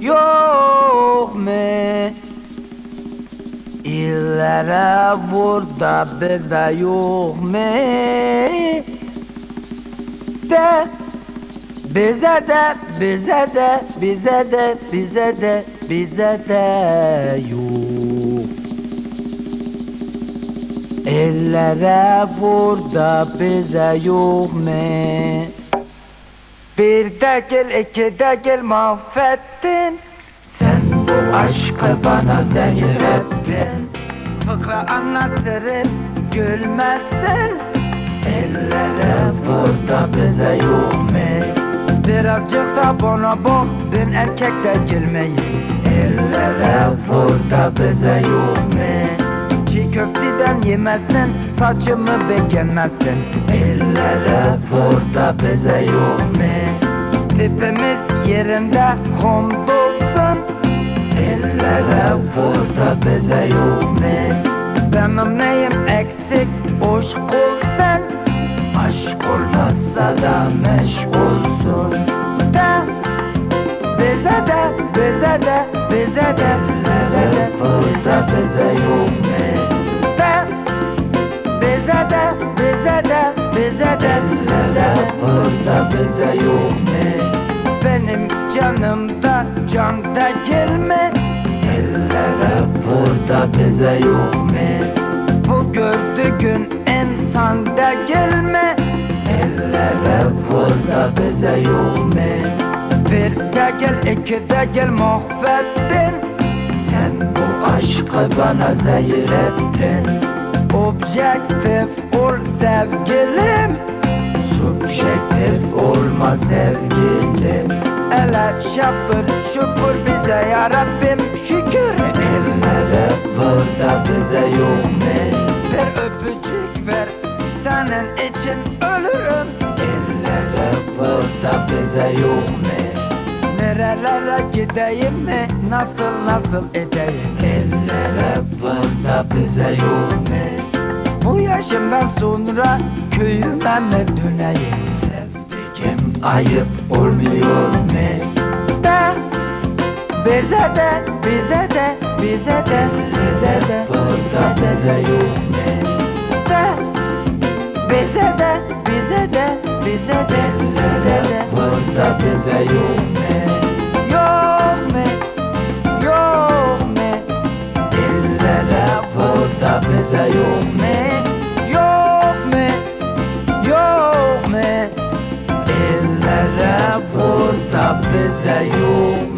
yok mu? İllere burada bizde yok mu? De bize de bize de bize de bize de bize de yok. Ellere burada bize yok mu? Bir de gel iki de gel mahvettin. Sen bu aşkı bana zehir ettin Fıkra anlatırım gülmezsin Ellere burada bize yok mu? Birazcık da bana bak ben erkek de gülmeyi Ellere burada bize yok mu? Çiğ köfteden yemezsin Saçımı beğenmezsin Ellere burada bize yok Tipimiz yerinde hamdolsun Ellere burada bize yok mu? Benim neyim eksik aşk olsun Aşk olmazsa da meşgulsun Da bize de bize de bize de bize de burada bize yok mu? Da bize de bize de bize de bize de burada bize yok mu? Benim canımda can da gelme. Ellere burada bize yok mu? Bu gördüğün insan da gelme. Ellere burada bize yok mu? Bir de gel iki de gel mahvettin. Sen bu aşkı bana zehir ettin. Objektif ol sevgilim. Subjektif olma sevgilim Ele şapır şupur bize ya Rabbim şükür Ellere burada bize yok mu? Bir öpücük ver senin için ölürüm Ellere burada bize yok mu? Nerelere gideyim mi? Nasıl nasıl edeyim? Ellere burada bize yok mu? Bu yaşımdan sonra köyüme mi döneyim? Sevdiğim ayıp olmuyor mu? Da bize de bize de bize de bize de burada bize yok mu? Da bize de bize de bize de bize de burada bize yok mu? Yok mu? Yok mu? İllere burada bize yok mu? Yok